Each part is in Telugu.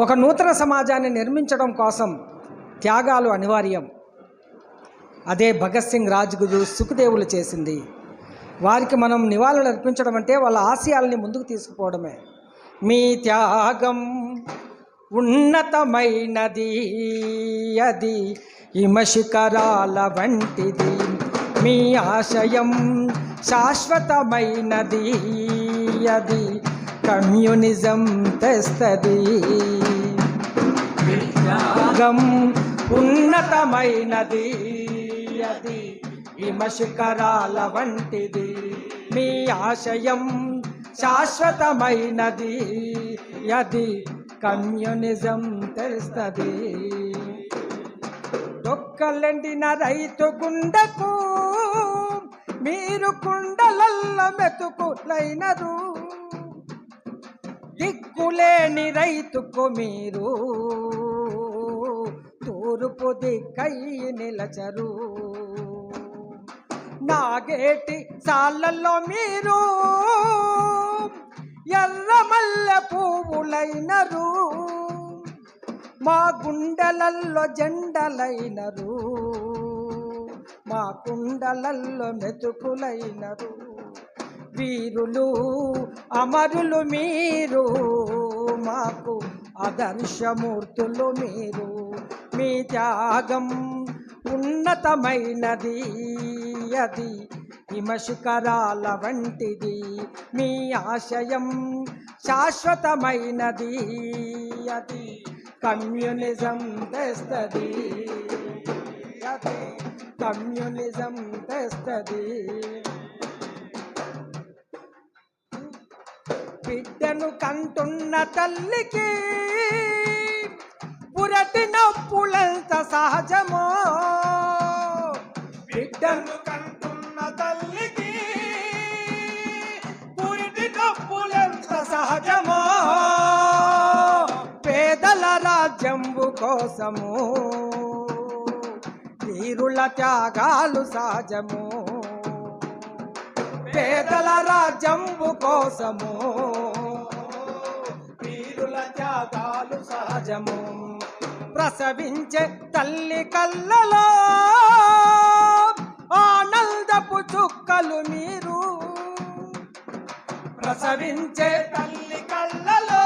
ఒక నూతన సమాజాన్ని నిర్మించడం కోసం త్యాగాలు అనివార్యం. అదే భగత్ సింగ్ రాజ్గురు సుఖదేవులు చేసింది. వారికి మనం నివాళులు అర్పించడం అంటే వాళ్ళ ఆశయాల్ని ముందుకు తీసుకుపోవడమే. మీ త్యాగం ఉన్నతమైనది అది హిమశిఖరాల వంటిది. మీ ఆశయం శాశ్వతమైనది అది కమ్యూనిజం తెస్తది. త్యాగం ఉన్నతమైనది. అది హిమశిఖరాల వంటిది. మీ ఆశయం శాశ్వతమైనది. అది కమ్యూనిజం తెలుస్తుంది దొక్కలెండిన రైతు గుండకు మీరు కుండలల్ల మెతుకులైనరు. దిక్కులేని రైతుకు మీరు. తూర్పు దిక్కై నిలచరు. నాగేటి సాళ్ళల్లో మీరు ఎర్రమల్లె పువ్వులైనరు. మా గుండెలల్లో జెండలైనరు. మా కుండలల్లో మెతుకులైనరు. వీరులు అమరులు మీరు మాకు ఆదర్శమూర్తులు మీరు. మీ త్యాగం ఉన్నతమైనది అది హిమశిఖరాల వంటిది. మీ ఆశయం శాశ్వతమైనది అది కమ్యూనిజం తెస్తుంది. అది కమ్యూనిజం తెస్తుంది. బిడ్డను కంటున్న తల్లికి పురటి నొప్పులంత సహజమో? బిడ్డను కంటున్న తల్లికి పురిటి నొప్పులంత సహజమో? పేదల రాజ్యంబు కోసము? వీరుల త్యాగాలు సహజము? పేదల రాజ్యం కోసము. వీరుల త్యాగాలు సహజము. ప్రసవించే తల్లి కళ్ళలో ఆనందపు చుక్కలు మీరు. ప్రసవించే తల్లి కళ్ళలో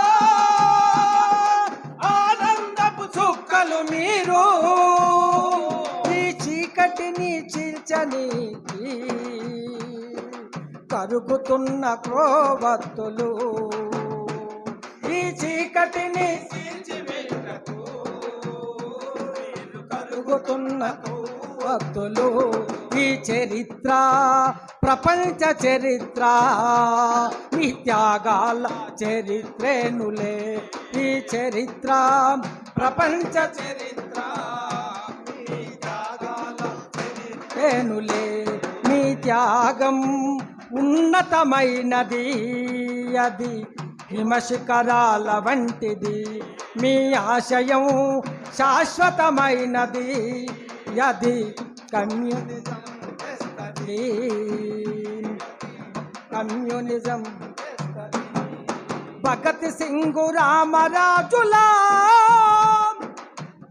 ఆనందపు చుక్కలు మీరు. ఈ చీకటిని చీల్చనీకి కరుగుతున్న క్రోవత్తులు. ఈ చీకటిని కరుగుతున్న క్రోవత్తులు. ఈ చరిత్ర ప్రపంచ చరిత్ర ఈ త్యాగాల చరిత్రేనులే. ఈ చరిత్ర ప్రపంచ చరిత్ర ఈ త్యాగాల చరిత్రేనులే. మీ త్యాగం ఉన్నతమైనది అది హిమశిఖరాల వంటిది. మీ ఆశయం శాశ్వతమైనది అది కమ్యూనిజం కమ్యూనిజం భగత్ సింగు రామరాజులా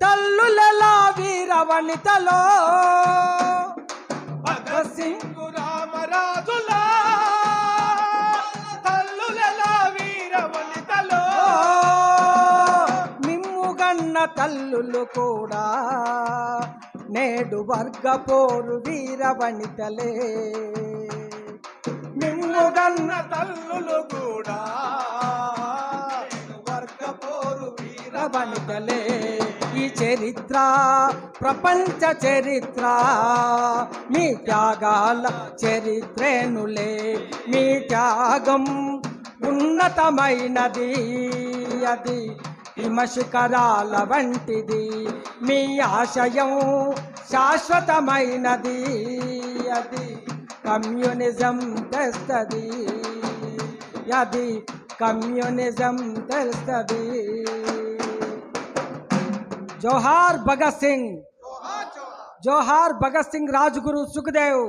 తల్లులలా వీరవనితలో. భగత్ సింగ్ తల్లులు కూడా నేడు వర్గ పోరు వీరవనితలే మిమ్ముగన్న తల్లులు కూడా వర్గ పోరు వీరవనితలే ఈ చరిత్ర ప్రపంచ చరిత్ర మీ త్యాగాల చరిత్రేనులే మీ త్యాగం ఉన్నతమైనది అది హిమశిఖరాల వంటిది మీ ఆశయం శాశ్వతమైనది. అది కమ్యూనిజం తెస్తుంది. అది కమ్యూనిజం తెస్తుంది. జోహార్ భగత్ సింగ్. జోహార్ భగత్ సింగ్ రాజ్గురు సుఖదేవ్.